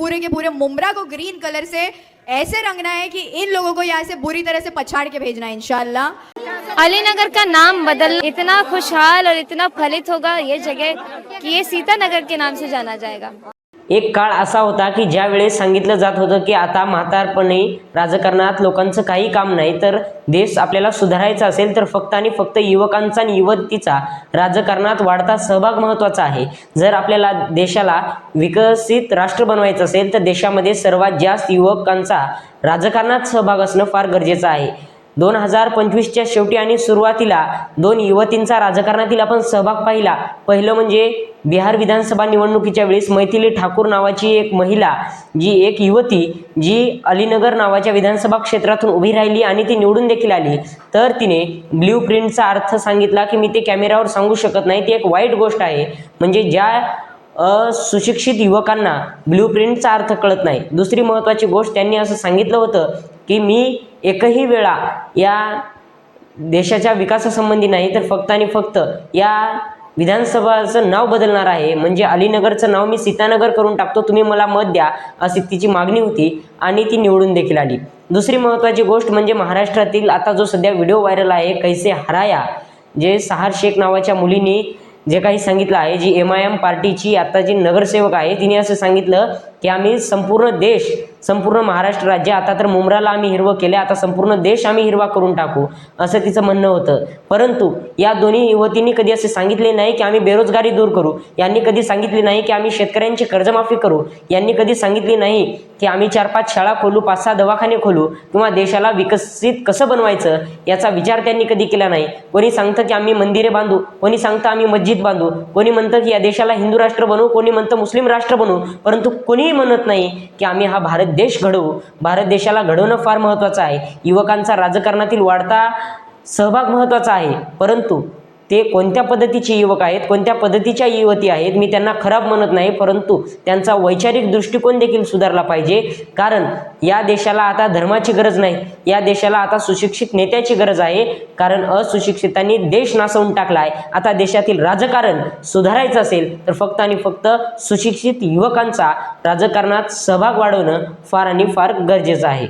पूरे के पूरे मुमरा को ग्रीन कलर से ऐसे रंगना है कि इन लोगों को यहाँ से बुरी तरह से पछाड़ के भेजना है इनशाला अली नगर का नाम बदल, इतना खुशहाल और इतना फलित होगा ये जगह कि ये सीता नगर के नाम से जाना जाएगा। एक काळ असा होता की ज्या वेळेस सांगितलं जात होतं की आता म्हातारपणी राजकारणात लोकांचं काही काम नाही तर देश आपल्याला सुधारायचा असेल तर फक्त आणि फक्त युवकांचा आणि युवतीचा राजकारणात वाढता सहभाग महत्त्वाचा आहे. जर आपल्याला देशाला विकसित राष्ट्र बनवायचं असेल तर देशामध्ये सर्वात जास्त युवकांचा राजकारणात सहभाग असणं फार गरजेचं आहे. दोन हजार पंचवीसच्या शेवटी आणि सुरुवातीला दोन युवतींचा राजकारणातील आपण सहभाग पाहिला. पहिलं म्हणजे बिहार विधानसभा निवडणुकीच्या वेळेस मैथिली ठाकूर नावाची एक महिला जी एक युवती जी अलीनगर नावाच्या विधानसभा क्षेत्रातून उभी राहिली आणि ती निवडून देखील आली. तर तिने ब्ल्यू प्रिंटचा अर्थ सांगितला की मी ते कॅमेऱ्यावर सांगू शकत नाही. ती एक वाईट गोष्ट आहे. म्हणजे ज्या असुशिक्षित युवकांना ब्ल्यू प्रिंटचा अर्थ कळत नाही. दुसरी महत्त्वाची गोष्ट त्यांनी असं सांगितलं होतं की मी एकही वेळा या देशाच्या विकासासंबंधी नाही तर फक्त आणि फक्त या विधानसभाचं नाव बदलणार आहे. म्हणजे अलीनगरचं नाव मी सीतानगर करून टाकतो. तुम्ही मला मत द्या अशी तिची मागणी होती आणि ती निवडून देखील आली. दुसरी महत्त्वाची गोष्ट म्हणजे महाराष्ट्रातील आता जो सध्या व्हिडिओ व्हायरल आहे कैसे हराया जे सहार शेख नावाच्या मुलींनी जे काही सांगितलं आहे जी एम आय एम पार्टीची आता जी नगरसेवक आहे तिने असं सांगितलं की आम्ही संपूर्ण देश संपूर्ण महाराष्ट्र राज्य आता तर मुंब्राला आम्ही हिरवं केले आता संपूर्ण देश आम्ही हिरवा करून टाकू असं तिचं म्हणणं होतं. परंतु या दोन्ही युवतींनी कधी असे सांगितले नाही की आम्ही बेरोजगारी दूर करू यांनी कधी सांगितले नाही की आम्ही शेतकऱ्यांची कर्जमाफी करू यांनी कधी सांगितले नाही की आम्ही चार पाच शाळा खोलू पाच सहा दवाखाने खोलू किंवा देशाला विकसित कसं बनवायचं याचा विचार त्यांनी कधी केला नाही. कोणी सांगतं की आम्ही मंदिरे बांधू कोणी सांगतं आम्ही मस्जिद बांधू कोणी म्हणतं की या देशाला हिंदू राष्ट्र बनवू कोणी म्हणतं मुस्लिम राष्ट्र बनवू परंतु कोणीही म्हणत नाही की आम्ही हा भारत देश घडवू. भारत देशाला घडवणं फार महत्त्वाचं आहे. युवकांचा राजकारणातील वाढता सहभाग महत्त्वाचा आहे. परंतु ते कोणत्या पद्धतीचे युवक आहेत कोणत्या पद्धतीच्या युवती आहेत मी त्यांना खराब म्हणत नाही परंतु त्यांचा वैचारिक दृष्टिकोन देखील सुधारला पाहिजे. कारण या देशाला आता धर्माची गरज नाही या देशाला आता सुशिक्षित नेत्याची गरज आहे. कारण असुशिक्षितांनी देश नासवून टाकला आहे. आता देशातील राजकारण सुधारायचं असेल तर फक्त आणि फक्त सुशिक्षित युवकांचा राजकारणात सहभाग वाढवणं फार आणि फार गरजेचं आहे.